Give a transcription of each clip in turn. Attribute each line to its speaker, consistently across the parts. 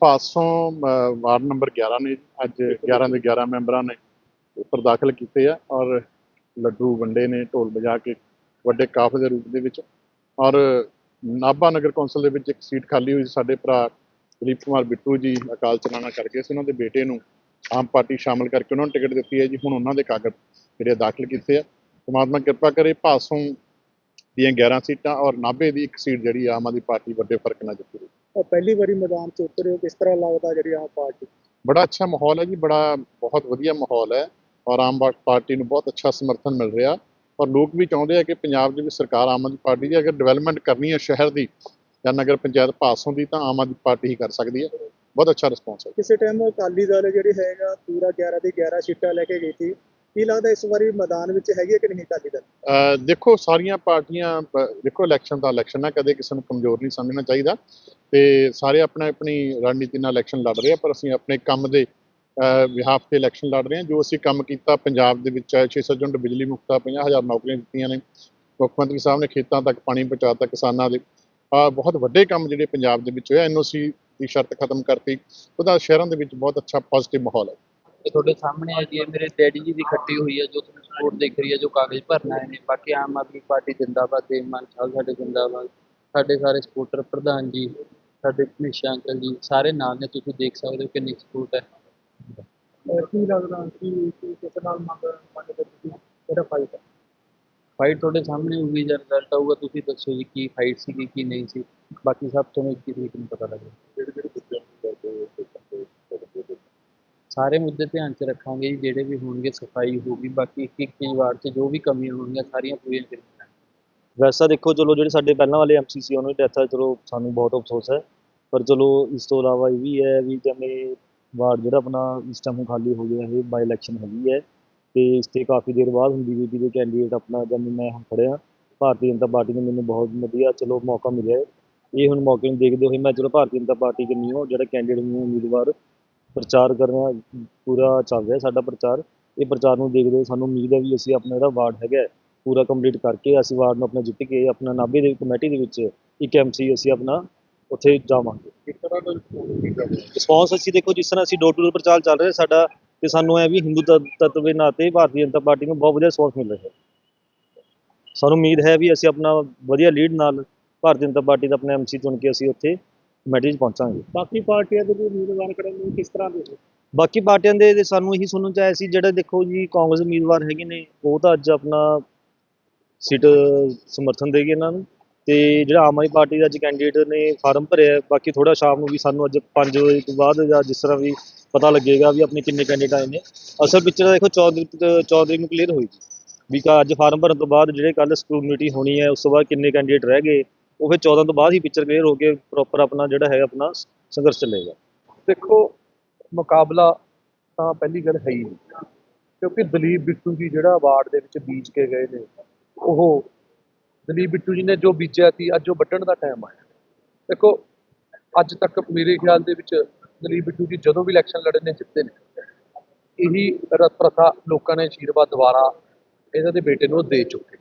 Speaker 1: ਪਾਸੋਂ ward number 11 ਨੇ, ਅੱਜ 11 ਦੇ 11 ਮੈਂਬਰਾਂ ਨੇ ਉੱਪਰ ਦਾਖਲ ਕੀਤੇ ਆ ਔਰ ਲੱਡੂ ਵੰਡੇ ਨੇ, ਢੋਲ ਵਜਾ ਕੇ ਵੱਡੇ ਕਾਫਲੇ ਦੇ ਰੂਪ ਦੇ ਵਿੱਚ ਔਰ ਨਾਭਾ ਨਗਰ ਕੌਂਸਲ ਦੇ ਵਿੱਚ ਇੱਕ ਸੀਟ ਖਾਲੀ ਹੋਈ ਸੀ, ਸਾਡੇ ਭਰਾ ਦਲੀਪ ਕੁਮਾਰ ਬਿੱਟੂ ਜੀ ਅਕਾਲ ਚਲਾਣਾ ਕਰ ਗਏ ਸੀ, ਉਹਨਾਂ ਦੇ ਬੇਟੇ ਨੂੰ ਆਮ ਪਾਰਟੀ ਸ਼ਾਮਲ ਕਰਕੇ ਉਹਨਾਂ ਨੂੰ ਟਿਕਟ ਦਿੱਤੀ ਹੈ ਜੀ, ਹੁਣ ਉਹਨਾਂ ਦੇ ਕਾਗਜ਼ ਜਿਹੜੇ ਦਾਖਲ ਕੀਤੇ ਆ। ਪਰਮਾਤਮਾ ਕਿਰਪਾ ਕਰੇ, ਪਾਸੋਂ ਦੀਆਂ 11 ਸੀਟਾਂ ਔਰ ਨਾਭੇ ਦੀ ਇੱਕ ਸੀਟ ਜਿਹੜੀ ਆਮ ਆਦਮੀ ਪਾਰਟੀ ਵੱਡੇ ਫ਼ਰਕ ਨਾਲ ਜਿੱਤੀ
Speaker 2: ਉਹ ਪਹਿਲੀ ਵਾਰੀ ਮੈਦਾਨ 'ਚ ਉਤਰੇ ਹੋ ਕਿਸ ਤਰ੍ਹਾਂ ਲੱਗਦਾ ਜਿਹੜੀ ਆਮ ਪਾਰਟੀ?
Speaker 1: ਬੜਾ ਅੱਛਾ ਮਾਹੌਲ ਹੈ ਜੀ ਬੜਾ ਬਹੁਤ ਵਧੀਆ ਮਾਹੌਲ ਹੈ ਔਰ ਆਮ ਪਾਰਟੀ ਨੂੰ ਬਹੁਤ ਅੱਛਾ ਸਮਰਥਨ ਮਿਲ ਰਿਹਾ ਔਰ ਲੋਕ ਵੀ ਚਾਹੁੰਦੇ ਆ ਕਿ ਪੰਜਾਬ ਦੇ ਵਿੱਚ ਸਰਕਾਰ ਆਮ ਆਦਮੀ ਪਾਰਟੀ ਦੀ ਅਗਰ ਡਿਵੈਲਪਮੈਂਟ ਕਰਨੀ ਹੈ ਸ਼ਹਿਰ ਦੀ ਜਾਂ ਨਗਰ ਪੰਚਾਇਤ ਪਾਸੋਂ ਦੀ ਤਾਂ ਆਮ ਆਦਮੀ ਪਾਰਟੀ ਹੀ ਕਰ ਸਕਦੀ ਹੈ ਬਹੁਤ ਅੱਛਾ ਰਿਸਪੌਂਸ ਹੈ।
Speaker 2: ਕਿਸੇ ਟਾਈਮ ਅਕਾਲੀ ਦਲ ਜਿਹੜੀ ਹੈਗਾ ਪੂਰਾ 11 ਦੀ 11 ਸੀਟਾਂ ਲੈ ਕੇ ਗਈ ਸੀ ਕੀ ਲੱਗਦਾ ਇਸ ਵਾਰੀ ਮੈਦਾਨ ਵਿੱਚ ਹੈਗੀ ਹੈ ਕਿ ਨਹੀਂ ਅਕਾਲੀ ਦਲ?
Speaker 1: ਦੇਖੋ ਸਾਰੀਆਂ ਪਾਰਟੀਆਂ ਦੇਖੋ ਇਲੈਕਸ਼ਨ ਦਾ ਇਲੈਕਸ਼ਨ ਹੈ ਕਦੇ ਕਿਸੇ ਨੂੰ ਕਮਜ਼ੋਰ ਨਹੀਂ ਸਮਝਣਾ ਚਾਹੀਦਾ। ਤੇ ਸਾਰੇ ਆਪਣੇ ਆਪਣੀ ਰਣਨੀਤੀ ਨਾਲ ਇਲੈਕਸ਼ਨ ਲੜ ਰਹੇ ਆ, ਪਰ ਅਸੀਂ ਆਪਣੇ ਕੰਮ ਦੇ ਵਿਹਾਫ ਤੇ ਇਲੈਕਸ਼ਨ ਲੜ ਰਹੇ ਹਾਂ ਜੋ ਅਸੀਂ ਕੰਮ ਕੀਤਾ ਪੰਜਾਬ ਦੇ ਵਿੱਚ 600 ਯੂਨਿਟ ਬਿਜਲੀ ਮੁਕਤਾ 50000 ਨੌਕਰੀਆਂ ਦਿੱਤੀਆਂ ਨੇ। ਮੁੱਖ ਮੰਤਰੀ ਸਾਹਿਬ ਨੇ ਖੇਤਾਂ ਤੱਕ ਪਾਣੀ ਪਹੁੰਚਾਤਾ ਕਿਸਾਨਾਂ ਦੇ। ਆ ਬਹੁਤ ਵੱਡੇ ਕੰਮ ਜਿਹੜੇ ਪੰਜਾਬ ਦੇ ਵਿੱਚ ਹੋਇਆ ਐਨਓਸੀ ਦੀ ਸ਼ਰਤ ਖਤਮ ਕਰਤੀ। ਉਹਦਾ ਸ਼ਹਿਰਾਂ ਦੇ ਵਿੱਚ ਬਹੁਤ ਅੱਛਾ ਪੋਜ਼ਿਟਿਵ ਮਾਹੌਲ ਹੈ।
Speaker 3: ਇਹ ਤੁਹਾਡੇ ਸਾਹਮਣੇ ਹੈ ਜੀ ਮੇਰੇ ਡੈਡੀ ਜੀ ਦੀ ਖੱਟੀ ਹੋਈ ਹੈ ਜੋ ਤੁਹਾਨੂੰ ਸਪੋਰਟ ਦਿਖ ਰਹੀ ਹੈ ਜੋ ਕਾਗਜ਼ ਭਰਨ ਆਏ ਨੇ ਬਾਕੀ ਆਮ ਆਦਮੀ ਪਾਰਟੀ ਜਿੰਦਾਬਾਦ ਤੇ ਮਾਨ ਸਾਹਿਬ ਸਾਡੇ ਜਿੰਦਾਬਾਦ, ਸਾਡੇ ਸਾਰੇ ਸਪੋਰਟਰ ਪ੍ਰਧਾਨ ਜੀ। ਸਾਡੇ ਹਮੇਸ਼ਾ ਅੰਕਲ ਜੀ ਸਾਰੇ ਨਾਲ ਨੇ ਤੁਸੀਂ ਦੇਖ ਸਕਦੇ ਹੋ ਕਿੰਨੀ ਸਪੋਰਟ ਹੈ।
Speaker 2: ਕੀ ਲੱਗਦਾ ਕਿ ਕਿਸ ਨਾਲ ਮੰਗ ਮੰਗ ਦੇ ਜਿਹੜਾ ਫਾਈਟ ਹੈ?
Speaker 3: ਫਾਈਟ ਤੁਹਾਡੇ ਸਾਹਮਣੇ ਹੋਊਗੀ ਜਦ ਰਿਜ਼ਲਟ ਆਊਗਾ ਤੁਸੀਂ ਦੱਸੋ ਜੀ ਕੀ ਫਾਈਟ ਸੀਗੀ ਕੀ ਨਹੀਂ ਸੀ। ਬਾਕੀ ਸਭ ਤੁਹਾਨੂੰ ਇੱਕ ਤਰੀਕ ਨੂੰ ਪਤਾ ਲੱਗੇਗਾ ਸਾਰੇ ਮੁੱਦੇ ਧਿਆਨ 'ਚ ਰੱਖਾਂਗੇ ਜੀ ਜਿਹੜੇ ਵੀ ਹੋਣਗੇ ਸਫ਼ਾਈ ਹੋਊਗੀ ਬਾਕੀ ਇੱਕ ਇੱਕ ਚੀਜ਼ ਵਾਰਡ 'ਚ ਜੋ ਵੀ ਕਮੀਆਂ ਹੋਣਗੀਆਂ ਸਾਰੀਆਂ ਪੂਰੀਆਂ ਕਰੀਆਂ
Speaker 4: ਵੈਸਾ ਦੇਖੋ, ਚਲੋ ਜਿਹੜੇ ਸਾਡੇ ਪਹਿਲਾਂ ਵਾਲੇ ਐਮਸੀ ਸੀ, ਉਹਨਾਂ ਦੀ ਡੈਥ ਹੈ ਚਲੋ ਸਾਨੂੰ ਬਹੁਤ ਅਫਸੋਸ ਹੈ। ਪਰ ਚਲੋ ਇਸ ਤੋਂ ਇਲਾਵਾ ਇਹ ਵੀ ਹੈ ਵੀ ਜਿਵੇਂ ਵਾਰਡ ਜਿਹੜਾ ਆਪਣਾ ਇਸ ਟਾਈਮ ਖਾਲੀ ਹੋ ਗਿਆ, ਇਹ ਬਾਈ ਇਲੈਕਸ਼ਨ ਹੈਗੀ ਹੈ। ਤੇ ਇਸ ਤੇ ਕਾਫੀ ਦੇਰ ਬਾਅਦ ਹੁੰਦੀ ਵੀ ਜਿਹਦੇ ਕੈਂਡੀਡੇਟ ਆਪਣਾ ਜਿਵੇਂ ਮੈਂ ਹੁਣ ਖੜਿਆ ਭਾਰਤੀ ਜਨਤਾ ਪਾਰਟੀ ਨੇ ਮੈਨੂੰ ਬਹੁਤ ਵਧੀਆ ਚਲੋ ਮੌਕਾ ਮਿਲਿਆ ਇਹ ਹੁਣ ਮੌਕੇ ਨੂੰ ਦੇਖਦੇ ਹੋਏ ਮੈਂ ਚਲੋ ਭਾਰਤੀ ਜਨਤਾ ਪਾਰਟੀ ਦੇ ਨਹੀਂ ਜਿਹੜਾ ਕੈਂਡੀਡੇਟ ਨੂੰ ਉਮੀਦਵਾਰ ਪ੍ਰਚਾਰ ਕਰਨਾ ਪੂਰਾ ਚੱਲ ਰਿਹਾ ਸਾਡਾ ਪ੍ਰਚਾਰ। ਇਹ ਪ੍ਰਚਾਰ ਨੂੰ ਦੇਖਦੇ ਹੋਏ ਸਾਨੂੰ ਉਮੀਦ ਹੈ ਵੀ ਅਸੀਂ ਆਪਣਾ ਜਿਹੜਾ ਵਾਰਡ ਹੈਗਾ ਪੂਰਾ ਕੰਪਲੀਟ ਕਰਕੇ ਅਸੀਂ ਵਾਰਡ ਨੂੰ ਆਪਣਾ ਜਿੱਤ ਕੇ ਆਪਣਾ ਨਾਭੇ ਦੀ ਕਮੇਟੀ ਦੇ ਵਿੱਚ ਇੱਕ ਐਮਸੀ ਅਸੀਂ ਆਪਣਾ ਉੱਥੇ ਜਾਵਾਂਗੇ।
Speaker 1: ਕਿਸ ਤਰ੍ਹਾਂ ਦਾ
Speaker 4: ਰਿਸਪੌਂਸ ਅਸੀਂ ਦੇਖੋ ਜਿਸ ਤਰ੍ਹਾਂ ਅਸੀਂ ਡੋਰ ਟੂ ਡੋਰ ਪ੍ਰਚਾਰ ਚੱਲ ਰਿਹਾ ਸਾਡਾ ਤੇ ਸਾਨੂੰ ਐ ਵੀ ਹਿੰਦੂ ਤੱਤ- ਦੇ ਨਾਤੇ ਭਾਰਤੀ ਜਨਤਾ ਪਾਰਟੀ ਨੂੰ ਬਹੁਤ ਵਧੀਆ ਰਿਸਪੌਂਸ ਮਿਲ ਰਿਹਾ। ਹੈ ਸਾਨੂੰ ਉਮੀਦ ਹੈ ਵੀ ਅਸੀਂ ਆਪਣਾ ਵਧੀਆ ਲੀਡ ਨਾਲ ਭਾਰਤੀ ਜਨਤਾ ਪਾਰਟੀ ਦਾ ਆਪਣਾ ਐਮਸੀ ਚੁਣ ਕੇ ਅਸੀਂ ਉੱਥੇ ਕਮੇਟੀ 'ਚ ਪਹੁੰਚਾਂਗੇ।
Speaker 2: ਬਾਕੀ ਪਾਰਟੀਆਂ ਦੇ ਵੀ ਉਮੀਦਵਾਰ ਕਰਨ ਨੂੰ ਕਿਸ ਤਰ੍ਹਾਂ ਦੇ
Speaker 4: ਬਾਕੀ ਪਾਰਟੀਆਂ ਦੇ ਦੇ ਸਾਨੂੰ ਇਹੀ ਸੁਣਨ ਚ ਆਇਆ ਸੀ ਜਿਹੜਾ ਦੇਖੋ ਜੀ ਕਾਂਗਰਸ ਉਮੀਦਵਾਰ ਹੈਗੇ ਨੇ ਉਹ ਤਾਂ ਅੱਜ ਆਪਣਾ ਸੀਟ ਸਮਰਥਨ ਦੇਗੀ ਇਹਨਾਂ ਨੂੰ। ਤੇ ਜਿਹੜਾ ਆਮ ਆਦਮੀ ਪਾਰਟੀ ਦਾ ਅੱਜ ਕੈਂਡੀਡੇਟ ਨੇ ਫਾਰਮ ਭਰਿਆ ਬਾਕੀ ਥੋੜਾ ਸ਼ਾਮ ਨੂੰ ਵੀ ਸਾਨੂੰ ਅੱਜ 5 ਵਜੇ ਤੋਂ ਬਾਅਦ ਜਾਂ ਜਿਸ ਤਰ੍ਹਾਂ ਵੀ ਪਤਾ ਲੱਗੇਗਾ ਵੀ ਆਪਣੇ ਕਿੰਨੇ ਕੈਂਡੀਡੇਟ ਆਏ ਨੇ। ਅਸਲ ਪਿਕਚਰ ਦੇਖੋ 14 14 ਨੂੰ ਕਲੀਅਰ ਹੋਏਗੀ ਵੀ ਕਾ ਅੱਜ ਫਾਰਮ ਭਰਨ ਤੋਂ ਬਾਅਦ ਜਿਹੜੇ ਕੱਲ ਸਕਰੂਟਨੀ ਹੋਣੀ ਹੈ, ਉਸ ਤੋਂ ਬਾਅਦ ਕਿੰਨੇ ਕੈਂਡੀਡੇਟ ਰਹਿ ਗਏ, ਉਹ ਫਿਰ 14 ਤੋਂ ਬਾਅਦ ਹੀ ਪਿਕਚਰ ਕਲੀਅਰ ਹੋ ਕੇ ਪ੍ਰੋਪਰ ਆਪਣਾ ਜਿਹੜਾ ਹੈਗਾ ਆਪਣਾ ਸੰਘਰਸ਼ ਚੱਲੇਗਾ।
Speaker 5: ਦੇਖੋ, ਮੁਕਾਬਲਾ ਤਾਂ ਪਹਿਲੀ ਗੱਲ ਹੈ ਹੀ ਨਹੀਂ, ਕਿਉਂਕਿ ਦਲੀਪ ਬਿੱਟੂ ਜੀ ਜਿਹੜਾ ਅਵਾਰਡ ਦੇ ਵਿੱਚ ਬੀਜ ਕੇ ਗਏ ਨੇ ਉਹ ਦਲੀਪ ਬਿੱਟੂ ਜੀ ਨੇ ਜੋ ਬੀਜਿਆ ਸੀ, ਅੱਜ ਉਹ ਵੱਢਣ ਦਾ ਟਾਈਮ ਆਇਆ। ਦੇਖੋ, ਅੱਜ ਤੱਕ ਮੇਰੇ ਖਿਆਲ ਦੇ ਵਿੱਚ ਦਲੀਪ ਬਿੱਟੂ ਜੀ ਜਦੋਂ ਵੀ ਇਲੈਕਸ਼ਨ ਲੜੇ ਨੇ ਜਿੱਤੇ ਨੇ, ਇਹੀ ਰਤ ਪ੍ਰਥਾ ਲੋਕਾਂ ਨੇ ਆਸ਼ੀਰਵਾਦ ਦੁਆਰਾ ਇਹਨਾਂ ਦੇ ਬੇਟੇ ਨੂੰ ਦੇ ਚੁੱਕੇ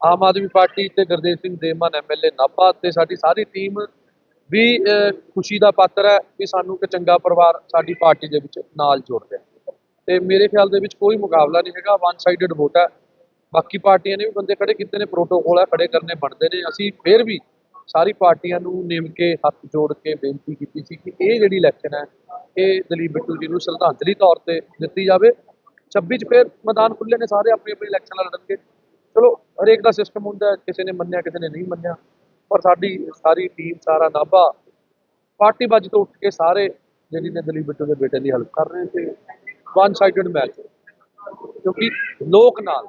Speaker 5: ਆਮ ਆਦਮੀ ਪਾਰਟੀ ਤੇ ਗੁਰਦੇਵ ਸਿੰਘ ਦੇਮਾਨ ਐਮਐਲਏ ਨਾਭਾ ਤੇ ਸਾਡੀ ਸਾਰੀ ਟੀਮ ਵੀ ਖੁਸ਼ੀ ਦਾ ਪਾਤਰ ਹੈ ਕਿ ਸਾਨੂੰ ਇੱਕ ਚੰਗਾ ਪਰਿਵਾਰ ਸਾਡੀ ਪਾਰਟੀ ਦੇ ਵਿੱਚ ਨਾਲ ਜੁੜ ਰਿਹਾ ਤੇ ਮੇਰੇ ਖਿਆਲ ਦੇ ਵਿੱਚ ਕੋਈ ਮੁਕਾਬਲਾ ਨਹੀਂ ਹੈਗਾ ਵਨ ਸਾਈਡਡ ਵੋਟ ਹੈ। ਬਾਕੀ ਪਾਰਟੀਆਂ ਨੇ ਵੀ ਬੰਦੇ ਖੜੇ ਕੀਤੇ ਨੇ ਪ੍ਰੋਟੋਕੋਲ ਹੈ ਖੜੇ ਕਰਨੇ ਬਣਦੇ ਨੇ। ਅਸੀਂ ਫਿਰ ਵੀ ਸਾਰੀ ਪਾਰਟੀਆਂ ਨੂੰ ਨਿਮ ਕੇ, ਹੱਥ ਜੋੜ ਕੇ ਬੇਨਤੀ ਕੀਤੀ ਸੀ ਕਿ ਇਹ ਜਿਹੜੀ ਇਲੈਕਸ਼ਨ ਹੈ, ਇਹ ਦਲੀਪ ਬਿੱਟੂ ਜੀ ਨੂੰ ਸ਼ਰਧਾਂਜਲੀ ਤੌਰ ਤੇ ਦਿੱਤੀ ਜਾਵੇ। 26 ਚ ਫਿਰ ਮੈਦਾਨ ਖੁੱਲੇ ਨੇ, ਸਾਰੇ ਆਪਣੀ ਆਪਣੀ ਇਲੈਕਸ਼ਨ ਲੜਨਗੇ। ਚਲੋ, ਹਰੇਕ ਦਾ ਸਿਸਟਮ ਹੁੰਦਾ, ਕਿਸੇ ਨੇ ਮੰਨਿਆ, ਕਿਸੇ ਨੇ ਨਹੀਂ ਮੰਨਿਆ। ਪਰ ਸਾਡੀ ਸਾਰੀ ਟੀਮ ਸਾਰਾ ਨਾਭਾ ਪਾਰਟੀ ਬਾਜ ਤੋਂ ਉੱਠ ਕੇ ਸਾਰੇ ਜਿਹੜੀ ਨੇ ਦਲੀਪ ਬਿੱਟੂ ਦੇ ਬੇਟੇ ਦੀ ਹੈਲਪ ਕਰ ਰਹੇ ਤੇ ਵਨ ਸਾਈਡਡ ਮੈਚ ਕਿਉਂਕਿ ਲੋਕ ਨਾਲ